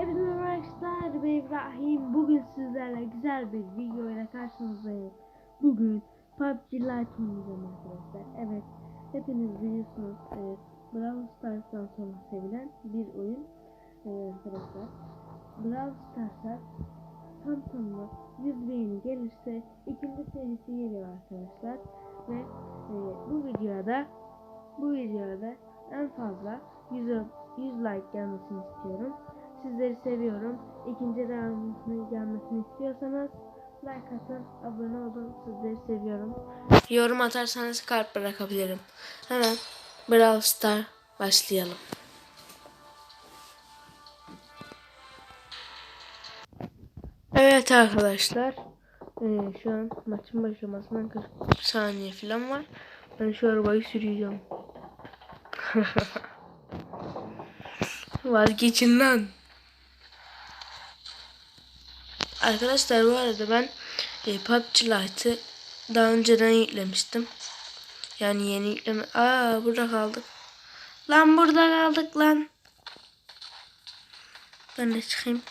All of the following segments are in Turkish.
Hepinize arkadaşlar ben İbrahim. Bugün sizlerle güzel bir video ile karşınızdayım. Bugün PUBG Lite oynayacağım arkadaşlar. Evet, hepiniz biliyorsunuz e, Brawl Stars'tan sonra sevilen bir oyun e, arkadaşlar. Brawl Stars'a tam tamına 100 beğeni gelirse ikinci serisi geliyor arkadaşlar. Ve e, bu videoda bu videoda en fazla 100, 100 like gelmesini istiyorum. Sizleri seviyorum. İkinci devamının gelmesini istiyorsanız like atın, abone olun. Sizleri seviyorum. Yorum atarsanız kalp bırakabilirim. Hemen Brawl Star başlayalım. Evet arkadaşlar. Ee, şu an maçın başlamasına 40 saniye falan var. Ben şu arabayı sürüyorum. Vazgeçin lan. Arkadaşlar bu arada ben e, PUBG Lite'ı daha önceden yüklemiştim. Yani yeni yükleme. Aa burada kaldık. Lan burada kaldık lan. Ben de çıkayım.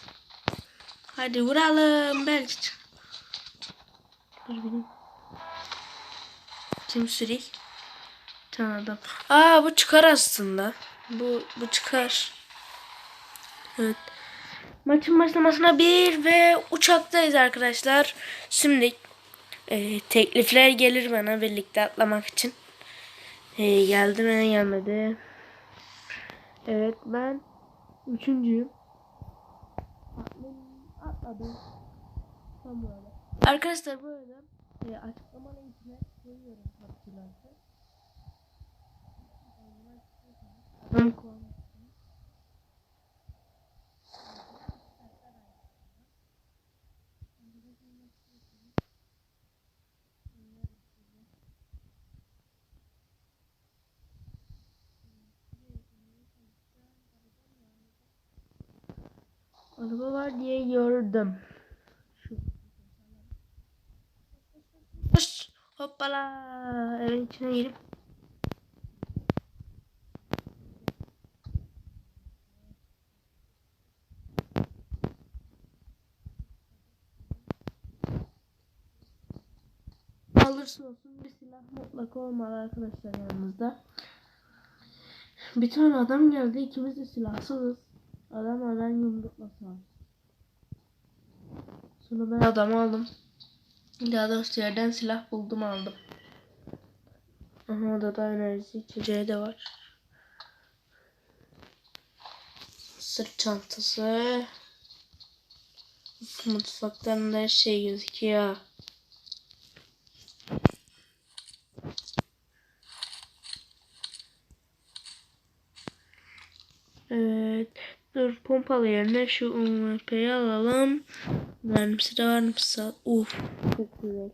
Hadi vuralım belki. Kim tane adam. Aa bu çıkar aslında. Bu bu çıkar. Evet. Maçın başlamasına bir ve uçaktayız arkadaşlar. Şimdi e, teklifler gelir bana birlikte atlamak için. E, geldi mi gelmedi. Evet ben üçüncüyüm. Atladım. Tam böyle. Arkadaşlar bu arada e, açıklama linkine koyuyorum PUBG'larda. Tamam. Araba var diye gördüm. Şu. Hoppala. Evin içine girip. Alırsa olsun bir silah mutlaka olmalı arkadaşlar yanımızda. Bir tane adam geldi ikimiz de silahsızız. Adam hemen yumrukla sağ. Sonra ben adamı aldım. Daha doğrusu yerden silah buldum aldım. Aha odada enerji içeceği de var. Sırt çantası. Mutfaktan da her şey gözüküyor. Evet. Dur pompalı yerine şu UMP'yi alalım. Mermisi de mı? Uf. Çok güzel.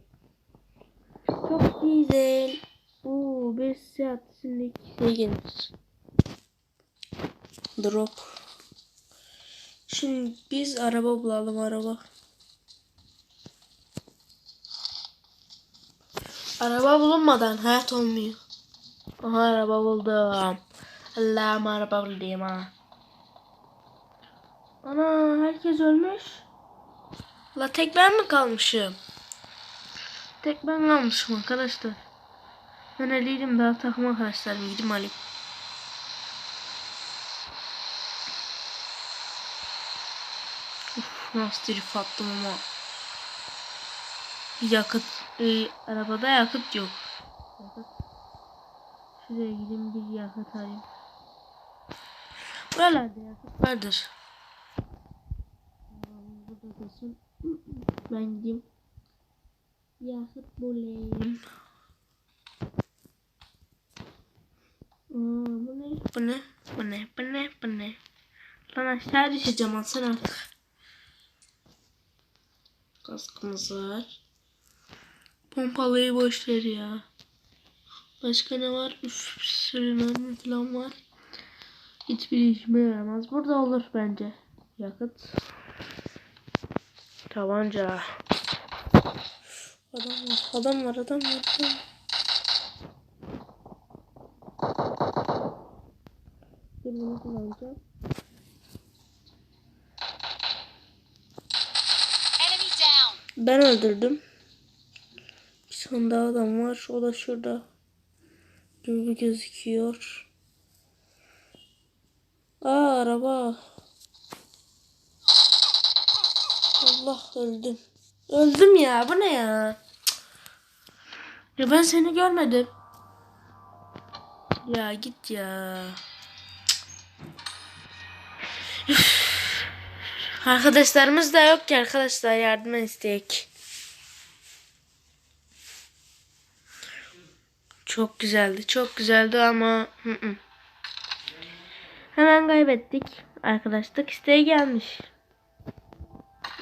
Çok güzel. Oo, bir saat şimdi şey gelir. Drop. Şimdi biz araba bulalım araba. Araba bulunmadan hayat olmuyor. Aha araba buldum. Allah'ım araba buldum ha. Ana herkes ölmüş. La tek ben mi kalmışım? Tek ben kalmışım arkadaşlar. Ben eliydim daha takım arkadaşlarım gidip alayım. Uf, nasıl drift attım ama. Yakıt, e, arabada yakıt yok. Yakıt. Şuraya gideyim bir yakıt alayım. Buralarda yakıt vardır. Dursun. Ben gideyim. Yakıt bulayım. Aa, bu ne? Bu ne? Bu ne? Bu ne? Bu ne? Lan aşağı düşeceğim alsana artık. Kaskımız var. Pompalıyı boş ver ya. Başka ne var? Üf, bir falan var. Hiçbir işime yaramaz. Burada olur bence. Yakıt. Tabanca. Adam var, adam var, adam var. Adam. Dur bunu kullanacağım. Ben öldürdüm. Bir tane daha adam var. O da şurada gibi gözüküyor. Aa araba. Allah öldüm. Öldüm ya. Bu ne ya? Ya ben seni görmedim. Ya git ya. Arkadaşlarımız da yok ki arkadaşlar yardım isteyek. Çok güzeldi. Çok güzeldi ama hı hı. hemen kaybettik. Arkadaşlık isteği gelmiş.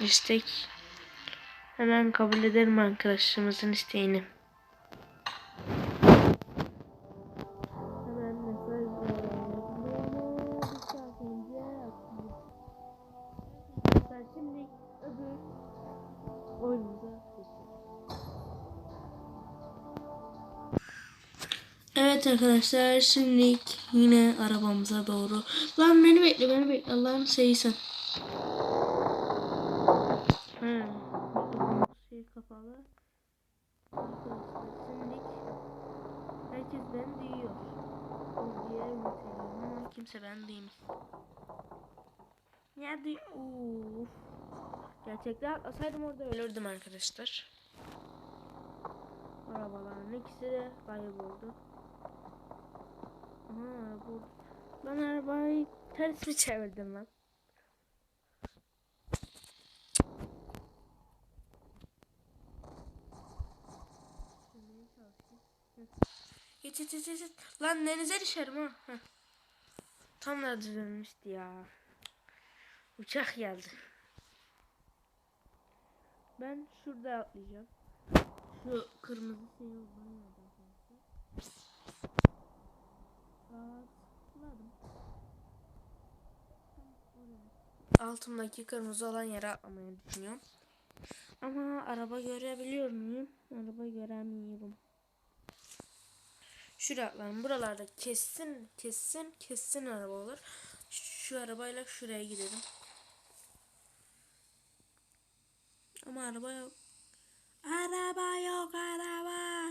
İstek. Hemen kabul ederim arkadaşımızın isteğini. Evet arkadaşlar şimdi yine arabamıza doğru. Lan beni bekle beni bekle Allah'ın şeysin. He. Şey kapalı. Arkadaşlar şimdi herkes beni duyuyor. O diye ümit ediyorum ama kimse beni duymuyor. Ya duy... Uf. Gerçekten atlasaydım orada ölürdüm arkadaşlar. Arabaların ikisi de kayboldu. Aha bu... Ben arabayı ters mi çevirdim lan? Git git git git. Lan denize düşerim ha. Heh. Tam da düzelmişti ya. Uçak geldi. Ben şurada atlayacağım. Şu kırmızı şey nereden arkadaşlar. Atladım. Altımdaki kırmızı olan yere atlamayı düşünüyorum. Ama araba görebiliyor muyum? Araba göremiyorum. Şuraya atlarım. Buralarda kesin kesin kesin araba olur. Şu arabayla şuraya gidelim. Ama araba yok. Araba yok araba.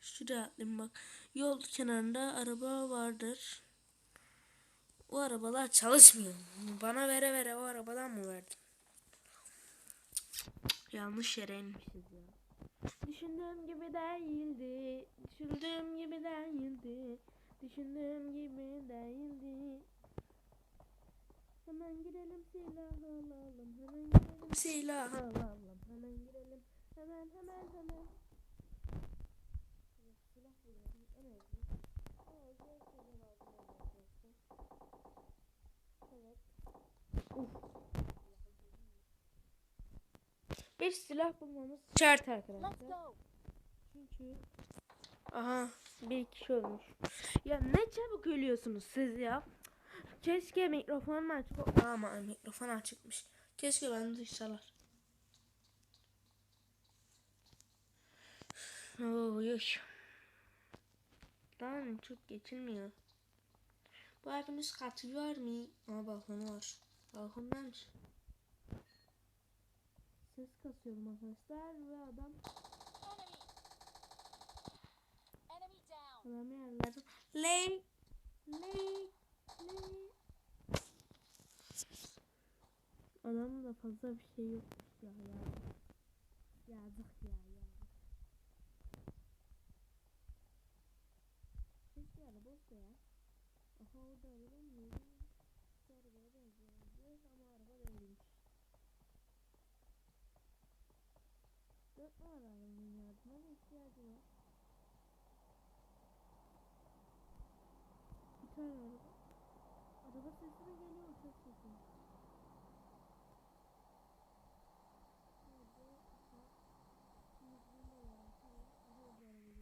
Şuraya atlayayım bak. Yol kenarında araba vardır. O arabalar çalışmıyor. Bana vere vere o arabadan mı verdin? Yanlış yere inmişiz ya. Düşündüğüm gibi değildi. Düşündüğüm gibi değildi. Düşündüğüm gibi değildi. Hemen girelim silah alalım. Hemen girelim silah alalım. Hemen girelim. Hemen hemen hemen. Evet, silah bulalım. Evet. Uf. Bir silah bulmamız şart arkadaşlar. Çünkü aha bir kişi ölmüş. Ya ne çabuk ölüyorsunuz siz ya. Keşke mikrofonum açık ama mikrofon açıkmış. Keşke beni duysalar. Oy. Lan çok geçilmiyor. Bu üst katı var mı? Aa balkonu var. Balkondaymış. Ses kasıyorum arkadaşlar ve adam Enemy down. adamı yerlerden Ley Ley Ley Adamın da fazla bir şey yokmuş ya yazık. Yazık ya yazık. Keşke araba olsa ya. Aha orada araba mı? Şu arabaya benziyor ama araba değilmiş. Dört numara arabanın yardımına ihtiyacı var. Bir tane araba. Araba sesi de geliyor uçak sesi. Şimdi geliyor.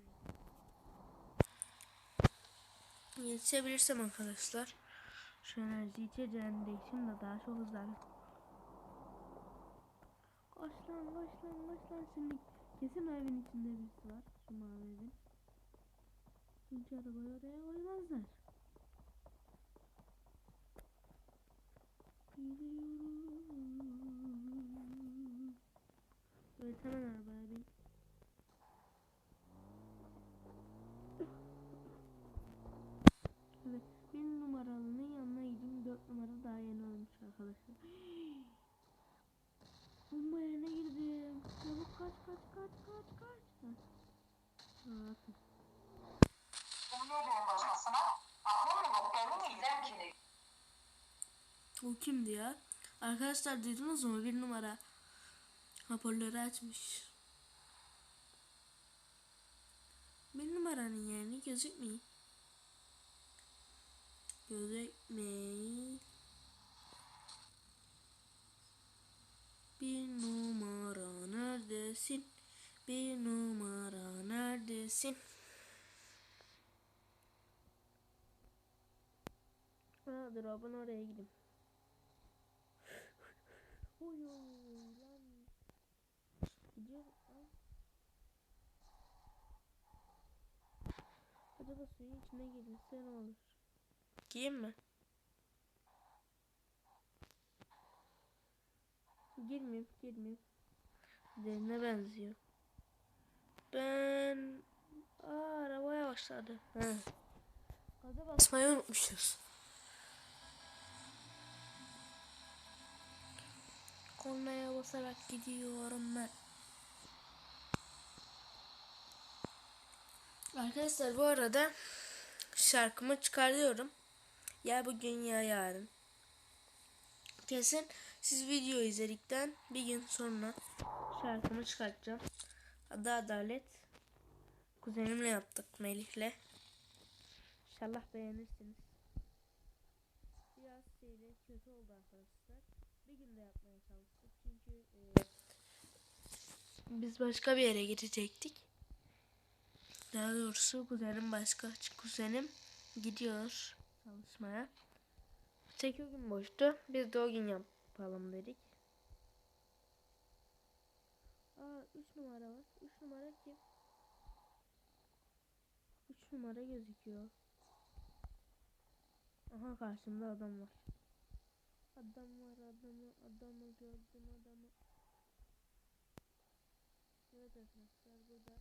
Yetişebilirsem arkadaşlar. Şu enerji içeceğini değişim de daha çok hızlanır. Koş lan koş lan koş lan şimdi. Kesin o evin içinde birisi var. Şu mavi evin. Çünkü arabayı oraya koymazlar. Evet hemen arabaya bin. Evet bir numaralının yanına gideyim. Dört numara daha yeni olmuş arkadaşlar. Bomba yerine girdim. Çabuk kaç kaç kaç kaç kaç. Rahatım. O kimdi ya? Arkadaşlar duydunuz mu? Bir numara hoparlörü açmış. Bir numaranın yerini gözükmüyor. Gözükmüyor. Bir numara neredesin? Bir numara neredesin? Dur ben oraya. Oy oy lan. Gidiyor. Acaba suyun içine girilse ne olur? Giyeyim mi? Girmeyeyim, girmeyeyim. Derine benziyor. Ben... Aa, araba yavaşladı. He. Gaza basmayı unutmuşuz. Kornaya basarak gidiyorum ben. Arkadaşlar bu arada şarkımı çıkarıyorum. Ya bugün ya yarın. Kesin siz video izledikten bir gün sonra şarkımı çıkartacağım. Adı Adalet. Kuzenimle yaptık Melih'le. İnşallah beğenirsiniz. Biraz şeyde kötü oldu arkadaşlar. Bir günde yapmaya çalıştık çünkü e, biz başka bir yere gidecektik. Daha doğrusu kuzenim başka kuzenim gidiyor çalışmaya. Tek o gün boştu. Biz de o gün yapalım dedik. Aa 3 numara var. 3 numara kim? 3 numara gözüküyor. Aha karşımda adam var. Adam var adamı adamı gördüm adamı. Evet arkadaşlar burada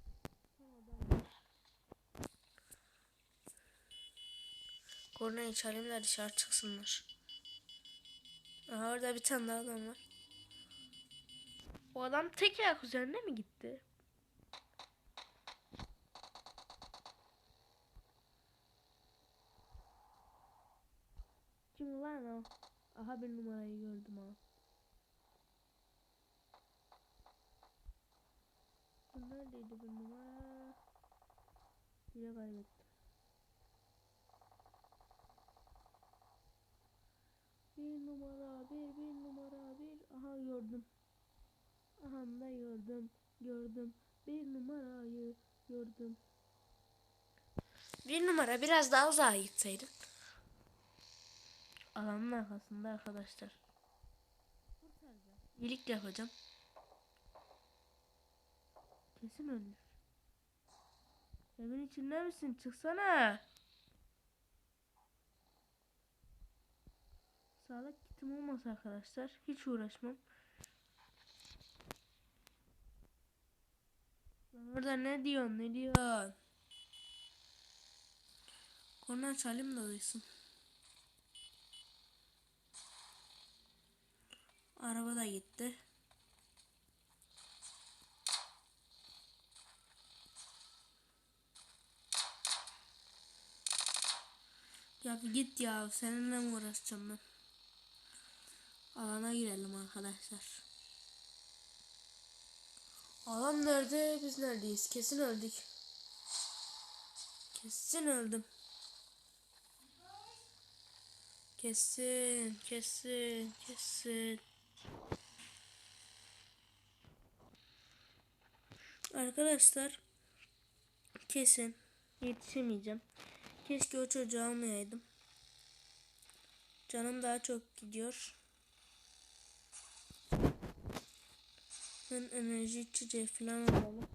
tam adam var. Kornayı çalayım dışarı çıksınlar. Aha orada bir tane daha adam var. O adam tek ayak üzerine mi gitti? Kim lan o? Aha bir numarayı gördüm ha. Neredeydi bu numara? Yine kaybettim. Bir numara, bir, bir numara, bir. Aha gördüm. Aha da gördüm, gördüm. Bir numarayı gördüm. Bir numara biraz daha uzağa gitseydin. Alanın arkasında arkadaşlar. İyilik yapacağım. Kesin ölür. Evin içinde misin? Çıksana. Sağlık kitim olmasa arkadaşlar hiç uğraşmam. Lan orada ne diyorsun ne diyorsun? Korna çalayım da duysun. Araba da gitti. Ya git ya seninle mi uğraşacağım ben? Alana girelim arkadaşlar. Alan nerede? Biz neredeyiz? Kesin öldük. Kesin öldüm. Kesin, kesin, kesin. Arkadaşlar kesin yetişemeyeceğim. Keşke o çocuğu almayaydım. Canım daha çok gidiyor. Ben enerji içeceği falan alalım.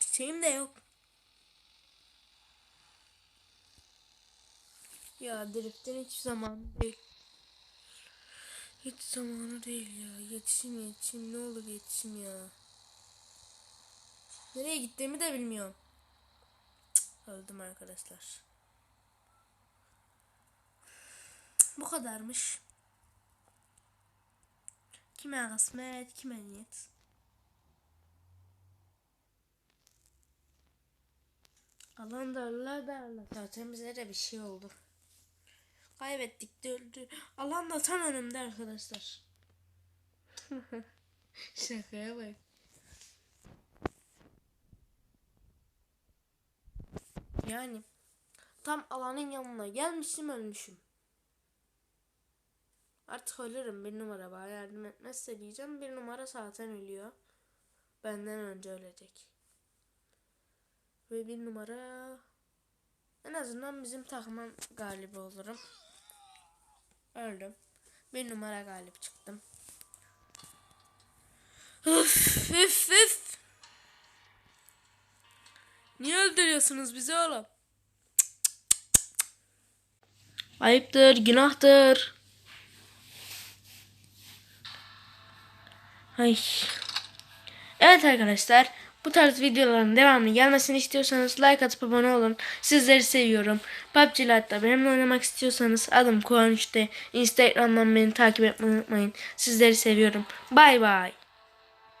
Bir şeyim de yok. Ya driftin hiç zaman değil. Hiç zamanı değil ya. Yetişim yetişim ne olur yetişim ya. Nereye gittiğimi de bilmiyorum. Cık, öldüm arkadaşlar. Bu kadarmış. Kime kısmet, kime niyet. Alan darlar darlar. Zaten bize de bir şey oldu. Kaybettik de öldü. Alan da tam önümde arkadaşlar. Şakaya bak. Yani tam alanın yanına gelmişim ölmüşüm. Artık ölürüm bir numara bana yardım etmezse diyeceğim bir numara zaten ölüyor. Benden önce ölecek. Ve bir numara en azından bizim takımın galibi olurum. Öldüm. Bir numara galip çıktım. Üf üf üf. Niye öldürüyorsunuz bizi oğlum? Ayıptır, günahtır. Ay. Evet arkadaşlar. Bu tarz videoların devamlı gelmesini istiyorsanız like atıp abone olun. Sizleri seviyorum. PUBG Lite'da benimle oynamak istiyorsanız adım Kuan Instagram'dan beni takip etmeyi unutmayın. Sizleri seviyorum. Bay bay.